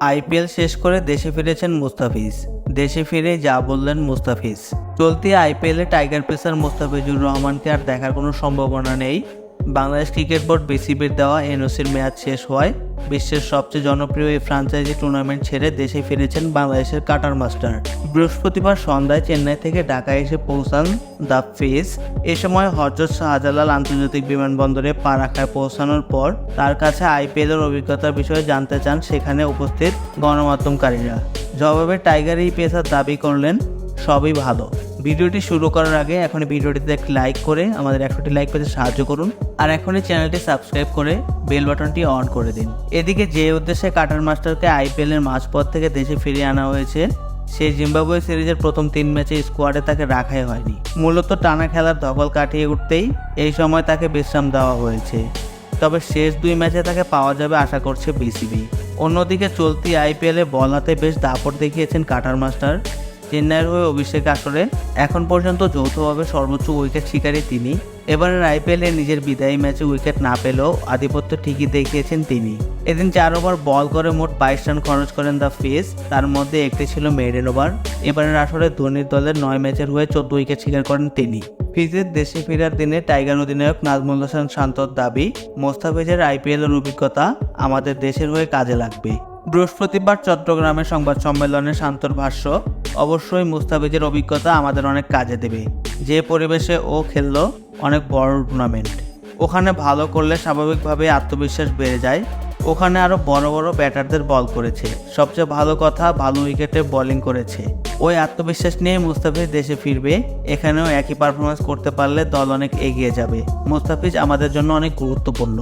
IPL শেষ করে দেশে ফিরেছেন মুস্তাফিজ। দেশে ফিরে যা বললেন মুস্তাফিজ। চলতি আইপিএলে টাইগার পেসার মুস্তাফিজুর রহমানকে আর দেখার কোনো সম্ভাবনা নেই। বাংলাদেশ ক্রিকেট বোর্ড বিসিবির দেওয়া এনওসির মেয়াদ শেষ হওয়ায় বিশ্বের সবচেয়ে জনপ্রিয় এই ফ্রাঞ্চাইজি টুর্নামেন্ট ছেড়ে দেশে ফিরেছেন বাংলাদেশের কাটার মাস্টার বৃহস্পতিবার সন্ধ্যায় চেন্নাই থেকে ঢাকায় এসে পৌঁছান দ্য ফেস এ সময় হজরত শাহজালাল আন্তর্জাতিক বিমানবন্দরে পা রাখায় পৌঁছানোর পর তার কাছে আইপিএলের অভিজ্ঞতার বিষয়ে জানতে চান সেখানে উপস্থিত গণমাধ্যমকারীরা। জবাবে টাইগার এই পেসার দাবি করলেন, সবই ভালো। ভিডিওটি শুরু করার আগে এখন ভিডিওটিতে একটি লাইক করে আমাদের একশোটি লাইক পেতে সাহায্য করুন। আর এখনই চ্যানেলটি সাবস্ক্রাইব করে বেল বাটনটি অন করে দিন। এদিকে যে উদ্দেশ্যে কাটার মাস্টারকে আইপিএল আইপিএলের মাঝপথ থেকে দেশে ফিরিয়ে আনা হয়েছে সেই জিম্বাবুয়ে সিরিজের প্রথম তিন ম্যাচে স্কোয়াডে তাকে রাখাই হয়নি। মূলত টানা খেলার দখল কাটিয়ে উঠতেই এই সময় তাকে বিশ্রাম দেওয়া হয়েছে। তবে শেষ দুই ম্যাচে তাকে পাওয়া যাবে আশা করছে বিসিবি অন্যদিকে চলতি আইপিএলে বল হাতে বেশ দাপট দেখিয়েছেন কাটার মাস্টার চেন্নাইয়ের হয়ে অভিষেক আসরে এখন পর্যন্ত যৌথভাবে সর্বোচ্চ উইকেট শিকারী তিনি। এবারের আইপিএলে নিজের বিদায়ী ম্যাচে উইকেট না পেলেও আধিপত্য ঠিকই দেখিয়েছেন তিনি। এদিন চার ওভার বল করে মোট বাইশ রান খরচ করেন দ্য ফেস তার মধ্যে একটি ছিল মেডেল ওভার এবারের আসরে ধোনির দলের নয় ম্যাচের হয়ে চোদ্দ উইকেট শিকার করেন তিনি। ফিজের দেশে ফেরার দিনে টাইগার অধিনায়ক নাজমুল হাসান শান্তর দাবি, মোস্তাফিজের আইপিএলের অভিজ্ঞতা আমাদের দেশের হয়ে কাজে লাগবে। বৃহস্পতিবার চট্টগ্রামে সংবাদ সম্মেলনে শান্তর ভাষ্য, অবশ্যই মুস্তাফিজের অভিজ্ঞতা আমাদের অনেক কাজে দেবে। যে পরিবেশে ও খেললো, অনেক বড় টুর্নামেন্ট ওখানে ভালো করলে স্বাভাবিকভাবে আত্মবিশ্বাস বেড়ে যায়। ওখানে আরও বড় বড় ব্যাটারদের বল করেছে। সবচেয়ে ভালো কথা, ভালো উইকেটে বোলিং করেছে। ওই আত্মবিশ্বাস নিয়ে মুস্তাফিজ দেশে ফিরবে। এখানেও একই পারফরমেন্স করতে পারলে দল অনেক এগিয়ে যাবে। মুস্তাফিজ আমাদের জন্য অনেক গুরুত্বপূর্ণ।